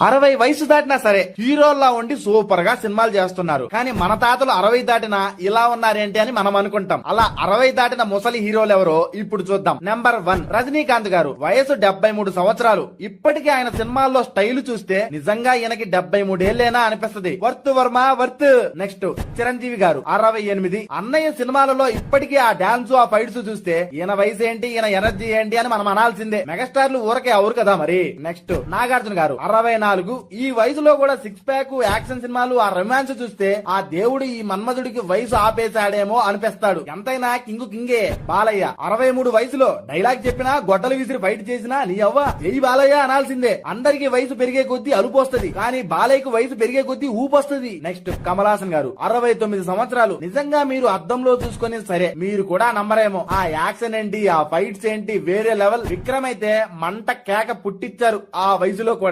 అరవై వయసు దాటినా సరే హీరోల్లా ఉండి సూపర్గా సినిమాలు చేస్తున్నారు. కానీ మన తాతలు అరవై దాటినా ఇలా ఉన్నారేంటి అని మనం అనుకుంటాం. అలా అరవై దాటిన ముసలి హీరోలు ఎవరో ఇప్పుడు చూద్దాం. నెంబర్ వన్ రజనీకాంత్ గారు. వయసు డెబ్బై మూడు సంవత్సరాలు. ఇప్పటికీ ఆయన సినిమాల్లో స్టైల్ చూస్తే నిజంగా ఈయనకి డెబ్బై మూడేళ్ళేనా అనిపిస్తది. Worth Varma worth. Next Chiranjeevi garu. అరవై ఎనిమిది. అన్నయ్య సినిమాలలో ఇప్పటికీ ఆ డాన్స్ ఆ ఫైట్స్ చూస్తే ఈయన వయసు ఏంటి ఈయన ఎనర్జీ ఏంటి అని మనం అనాల్సిందే. మెగాస్టార్లు ఊరకే అవురు కదా మరి. నెక్స్ట్ నాగార్జున గారు. అరవై నాలుగు ఈ వయసులో కూడా సిక్స్ ప్యాక్ యాక్షన్ సినిమాలు ఆ రొమాన్స్ చూస్తే ఆ దేవుడు ఈ మన్మధుడికి వయసు ఆపేశాడేమో అనిపిస్తాడు. ఎంతైనా కింగు కింగే. బాలయ్య అరవై మూడు వయసులో డైలాగ్ చెప్పినా గొడ్డలు విసిరి బయట చేసినా నీ అవ్వ జై బాలయ్య అనాల్సిందే. అందరికి వయసు పెరిగే కొద్దీ అలుపొస్తుంది కానీ బాలయ్యకు వయసు పెరిగే కొద్దీ ఊపొస్తుంది నెక్స్ట్ కమలాసన్ గారు అరవై తొమ్మిది సంవత్సరాలు. నిజంగా మీరు అద్దంలో చూసుకొని సరే మీరు కూడా నమ్మరేమో. ఆ యాక్షన్ ఏంటి ఆ ఫైట్స్ ఏంటి వేరే లెవెల్. విక్రమ్ అయితే మంట కేక పుట్టించారు ఆ వయసులో కూడా.